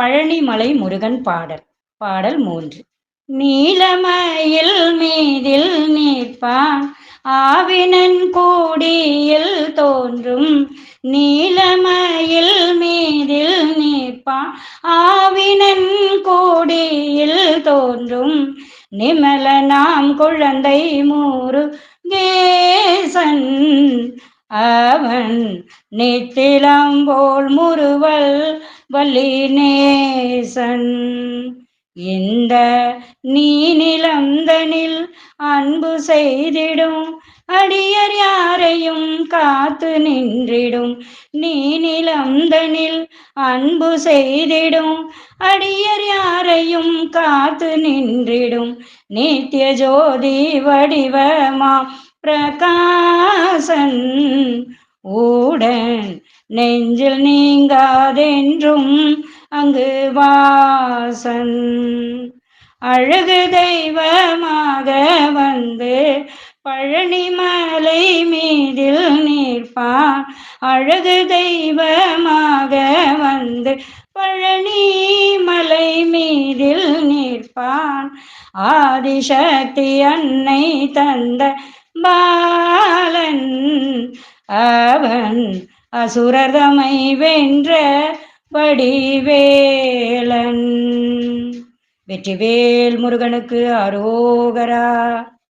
பழனிமலை முருகன் பாடல் பாடல் மூன்று. நீலமயில் மீதில் நிற்பான் ஆவினன் கூடியில் தோன்றும். நீலமயில் மீதில் நிற்பான் ஆவினன் கூடியில் தோன்றும். நிமல நாம் குழந்தை மூறு கேசன் அவன் நித்திலம்போல் முருவல் வல்லினேசன் இந்த நீ நிலந்தனில் அன்பு செய்திடும். அடியர் யாரையும் காத்து நின்றிடும். நீ நிலந்தனில் அன்பு செய்திடும். அடியர் யாரையும் காத்து நின்றிடும். நித்திய ஜோதி வடிவமா பிரகாசன். ஊடன் நெஞ்சில் நீங்காதென்றும் அங்கு வாசன். அழகு தெய்வமாக வந்து பழனிமலை மீதில் நிற்பான் அழகு தெய்வமாக வந்து பழனிமலை மீதில் நிற்பான் ஆதிசக்தி அன்னை தந்த பாலன் அவன். அசுரதமை வென்ற வடிவேலன். வெற்றிவேல் முருகனுக்கு அரோகரா.